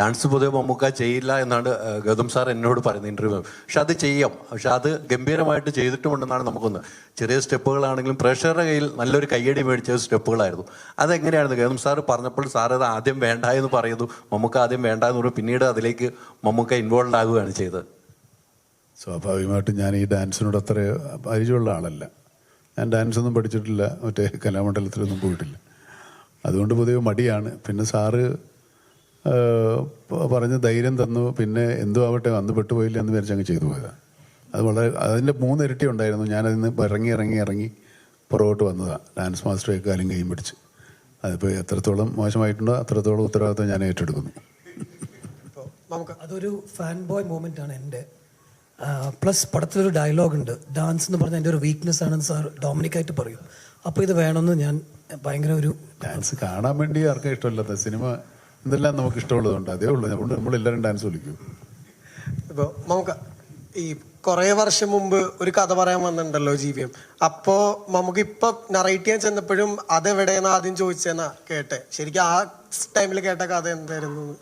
Dance പൊതുവെ മമ്മൂക്ക ചെയ്യില്ല എന്നാണ് ഗൗതം സാർ എന്നോട് പറയുന്നത് ഇന്റർവ്യൂ പക്ഷെ അത് ചെയ്യാം. പക്ഷെ അത് ഗംഭീരമായിട്ട് ചെയ്തിട്ടുമുണ്ടെന്നാണ് നമുക്കൊന്ന് ചെറിയ സ്റ്റെപ്പുകളാണെങ്കിലും പ്രേക്ഷകരുടെ കയ്യിൽ നല്ലൊരു കയ്യടി മേടിച്ച സ്റ്റെപ്പുകളായിരുന്നു. അതെങ്ങനെയായിരുന്നു? ഗൗതം സാർ പറഞ്ഞപ്പോൾ സാർ അത് ആദ്യം വേണ്ട എന്ന് പറയുന്നു. മമ്മൂക്ക ആദ്യം വേണ്ട എന്ന് പറയും പിന്നീട് അതിലേക്ക് മമ്മൂക്ക ഇൻവോൾവ് ആകുകയാണ് ചെയ്തത്. സ്വാഭാവികമായിട്ടും ഞാൻ ഈ ഡാൻസിനോട് അത്ര പരിചയമുള്ള ആളല്ല. ഞാൻ ഡാൻസ് ഒന്നും പഠിച്ചിട്ടില്ല. മറ്റേ കലാമണ്ഡലത്തിലൊന്നും പോയിട്ടില്ല. അതുകൊണ്ട് പൊതുവെ മടിയാണ്. പിന്നെ സാറ് പറഞ്ഞ് ധൈര്യം തന്നു പിന്നെ എന്തോ ആവട്ടെ വന്ന് പെട്ടുപോയില്ല എന്ന് വിചാരിച്ച് അങ്ങ് ചെയ്തു പോയതാണ് അത് വളരെ അതിന്റെ മൂന്നിരട്ടി ഉണ്ടായിരുന്നു. ഞാനതിൽ നിന്ന് ഇറങ്ങി ഇറങ്ങി ഇറങ്ങി പുറകോട്ട് വന്നതാണ് ഡാൻസ് മാസ്റ്ററെ കാലും കൈയും പിടിച്ച്. അതിപ്പോൾ എത്രത്തോളം മോശമായിട്ടുണ്ടോ അത്രത്തോളം ഉത്തരവാദിത്വം ഞാൻ ഏറ്റെടുക്കുന്നു. നമുക്ക് അതൊരു ഫാൻ ബോയ് മൂമെന്റ് ആണ് എന്റെ. പ്ലസ് പടത്തിലൊരു ഡയലോഗ് ഉണ്ട്. ഡാൻസ് എന്ന് പറഞ്ഞാൽ എന്റെ ഒരു വീക്ക്നെസ് ആണെന്ന് സാർ ഡോമിനിക്കായിട്ട് പറയും. അപ്പോൾ ഇത് വേണമെന്ന് ഞാൻ ഭയങ്കര ഒരു ഡാൻസ് കാണാൻ വേണ്ടി ആർക്കും ഇഷ്ടമല്ലാത്ത സിനിമ എന്തെല്ലാം നമുക്ക് ഇഷ്ടമുള്ളതുണ്ട് അതേ ഉള്ളൂ. അതുകൊണ്ട് നമ്മളെല്ലാവരും ഡാൻസ് കളിക്കും. ഇപ്പോൾ നമുക്ക് ഈ കുറേ വർഷം മുമ്പ് ഒരു കഥ പറയാൻ വന്നിട്ടുണ്ടല്ലോ ജീവിയം. അപ്പോ നമുക്ക് ഇപ്പൊ നറേറ്റ് ചെയ്യാൻ ചെന്നപ്പോഴും അതെവിടെയെന്ന് ആദ്യം ചോദിച്ചെന്നാ കേട്ടെ. ശരിക്കും ആ ടൈമിൽ കേട്ട കഥ എന്തായിരുന്നു?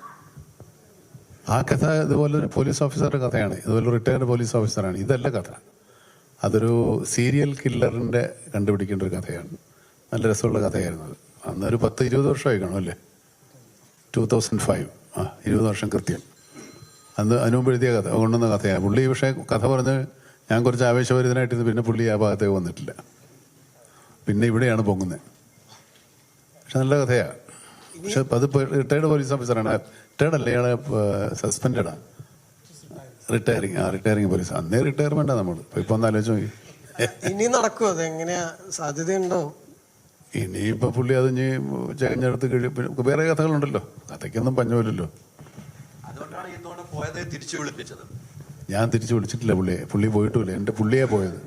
ആ കഥ ഇതുപോലെ ഒരു പോലീസ് ഓഫീസറുടെ കഥയാണ്. ഇതുപോലെ റിട്ടയർഡ് പോലീസ് ഓഫീസറാണ് ഇതല്ല കഥ. അതൊരു സീരിയൽ കില്ലറിന്റെ കണ്ടുപിടിക്കേണ്ട ഒരു കഥയാണ്. നല്ല രസമുള്ള കഥയായിരുന്നു അത്. അന്നൊരു പത്ത് ഇരുപത് വർഷമായി കാണും അല്ലേ? ടൂ തൗസൻഡ് ഫൈവ് ആ ഇരുപത് വർഷം കൃത്യം. അന്ന് അതിനുമുമ്പ് എഴുതിയ കഥ കൊണ്ടുവന്ന കഥയാണ്. പുള്ളി പക്ഷേ കഥ പറഞ്ഞ് ഞാൻ കുറച്ച് ആവേശഭരിതനായിട്ടിരുന്നു. പിന്നെ പുള്ളി ആ ഭാഗത്തേക്ക് വന്നിട്ടില്ല. പിന്നെ ഇവിടെയാണ് പൊങ്ങുന്നത്. പക്ഷെ നല്ല കഥയാണ് പക്ഷെ അത് റിട്ടയർഡ് പോലീസ് ഓഫീസറാണ് റിട്ടയർഡ് അല്ല ഇയാളെ സസ്പെൻഡാണ് റിട്ടയറിങ് ആ. റിട്ടയറിങ് പോലീസ് അന്നേ റിട്ടയർമെന്റാണ് നമ്മൾ ഇപ്പൊ ഒന്ന് ആലോചിച്ച് നോക്കി. ഇനി നടക്കുമോ അത് എങ്ങനെയാ സാധ്യതയുണ്ടോ? ഇനിയിപ്പോ പുള്ളി അത് ഇനി ചകഞ്ഞെടുത്ത് കഴിയും. പിന്നെ വേറെ കഥകളുണ്ടല്ലോ. കഥയ്ക്കൊന്നും പഞ്ഞമില്ലല്ലോ അതുകൊണ്ടാണ് പോയതെ തിരിച്ചു വിളിപ്പിച്ചത്. ഞാൻ തിരിച്ചു വിളിച്ചിട്ടില്ല പുള്ളിയെ. പുള്ളി പോയിട്ടുമില്ല എന്റെ പുള്ളിയെ പോയത്.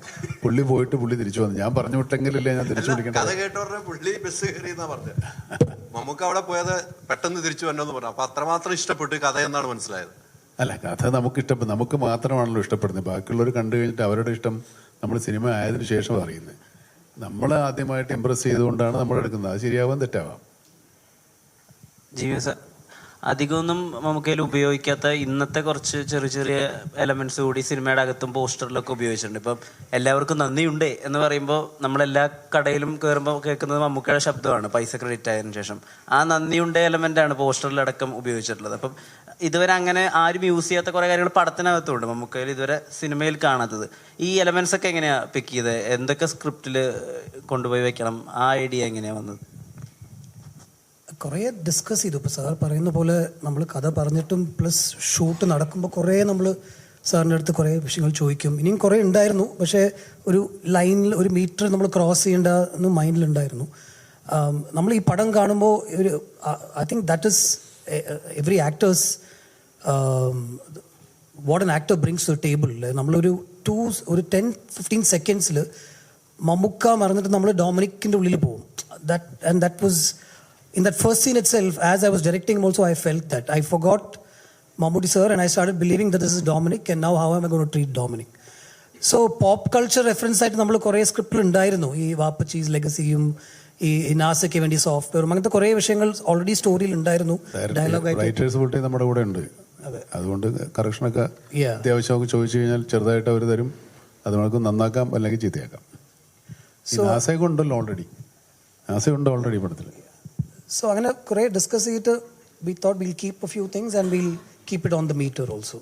പുള്ളി പോയിട്ട് പുള്ളി തിരിച്ചു വന്നു. ഞാൻ പറഞ്ഞു വിട്ടെങ്കിലല്ലേ ഞാൻ തിരിച്ചു കഥ വിളിക്കേണ്ടത് കേട്ടവരുടെ പുള്ളി ബസ് പറഞ്ഞത് അവിടെ പോയത് പെട്ടെന്ന് തിരിച്ചു വരണമെന്ന് പറഞ്ഞു. അപ്പൊ അത്രമാത്രം ഇഷ്ടപ്പെട്ടു ഈ കഥ എന്നാണ് മനസ്സിലായത്. അല്ല കഥ നമുക്ക് ഇഷ്ടപ്പെടും നമുക്ക് മാത്രമാണല്ലോ ഇഷ്ടപ്പെടുന്നത്. ബാക്കിയുള്ളവർ കണ്ടു കഴിഞ്ഞിട്ട് അവരുടെ ഇഷ്ടം നമ്മൾ സിനിമ ആയതിനു ശേഷം അറിയുന്നത്. നമ്മൾ ആദ്യമായിട്ട് ഇമ്പ്രസ് ചെയ്തുകൊണ്ടാണ് നമ്മൾ എടുക്കുന്നത് അത് ശരിയാവാൻ തെറ്റാവാം? ജീവിത അധികമൊന്നും നമുക്കതിൽ ഉപയോഗിക്കാത്ത ഇന്നത്തെ കുറച്ച് ചെറിയ ചെറിയ എലമെന്റ്സ് കൂടി സിനിമയുടെ അകത്തും പോസ്റ്ററിലൊക്കെ ഉപയോഗിച്ചിട്ടുണ്ട്. ഇപ്പം എല്ലാവർക്കും നന്ദിയുണ്ട് എന്ന് പറയുമ്പോൾ നമ്മളെല്ലാ കടയിലും കയറുമ്പോൾ കേൾക്കുന്നത് മമ്മൂക്കയുടെ ശബ്ദമാണ് പൈസ ക്രെഡിറ്റ് ആയതിനു ശേഷം. ആ നന്ദിയുണ്ട് എലമെന്റ് ആണ് പോസ്റ്ററിലടക്കം ഉപയോഗിച്ചിട്ടുള്ളത്. അപ്പം ഇതുവരെ അങ്ങനെ ആരും യൂസ് ചെയ്യാത്ത കുറേ കാര്യങ്ങൾ പടത്തിനകത്തുണ്ട് മമ്മൂക്കയിൽ ഇതുവരെ സിനിമയിൽ കാണാത്തത്. ഈ എലമെന്റ്സ് ഒക്കെ എങ്ങനെയാണ് പിക്ക് ചെയ്തത് എന്തൊക്കെ സ്ക്രിപ്റ്റിൽ കൊണ്ടുപോയി വെക്കണം? ആ ഐഡിയ എങ്ങനെയാണ് വന്നത്? കുറേ ഡിസ്കസ് ചെയ്തു. ഇപ്പോൾ സാർ പറയുന്ന പോലെ നമ്മൾ കഥ പറഞ്ഞിട്ടും പ്ലസ് ഷൂട്ട് നടക്കുമ്പോൾ കുറേ നമ്മൾ സാറിന്റെ അടുത്ത് കുറേ വിഷയങ്ങൾ ചോദിക്കും. ഇനിയും കുറേ ഉണ്ടായിരുന്നു. പക്ഷേ ഒരു ലൈനിൽ ഒരു മീറ്റർ നമ്മൾ ക്രോസ് ചെയ്യേണ്ട എന്ന് മൈൻഡിലുണ്ടായിരുന്നു നമ്മൾ ഈ പടം കാണുമ്പോൾ ഒരു I think that is every actors what an actor brings to table നമ്മളൊരു ടു ഒരു ടെൻ ഫിഫ്റ്റീൻ സെക്കൻഡ്സിൽ മമ്മുക്ക മറന്നിട്ട് നമ്മൾ ഡൊമിനിക്കിന്റെ ഉള്ളിൽ പോകും. That and that was in that first scene itself, as I was directing him also, I felt that. I forgot Mammootty sir and I started believing that this is Dominic and now how am I going to treat Dominic? So pop culture reference ആയിട്ട് നമ്മൾ കുറേ സ്ക്രിപ്റ്റിൽ ഉണ്ടായിരുന്നു. ഈ വാപ്പച്ചീസ് ലെഗസിയും ഈ നാസയ്ക്ക് വേണ്ടി സോഫ്റ്റ്വെയറും അങ്ങനത്തെ കുറേ വിഷയങ്ങൾ ഓൾറെഡി സ്റ്റോറിയിൽ ഉണ്ടായിരുന്നു. ഡയലോഗ് റൈറ്റേഴ്സ് പൊട്ടി നമ്മുടെ കൂടെ ഉണ്ട്. അതുകൊണ്ട് കറക്ഷനൊക്കെ. അത്യാവശ്യമൊക്കെ ചോദിച്ചു കഴിഞ്ഞാൽ ചെറുതായിട്ട് അവർ തരും. അത് നമുക്ക് നന്നാക്കാം അല്ലെങ്കിൽ ചീത്തയാക്കാം. നാസയൊക്കെ ഉണ്ടല്ലോ ഓൾറെഡി നാസയുണ്ട് ഓൾറെഡി പടത്തിൽ സോ അങ്ങനെ കുറേ ഡിസ്കസ് ചെയ്തിട്ട് we thought will keep a few things and will keep it on the meter also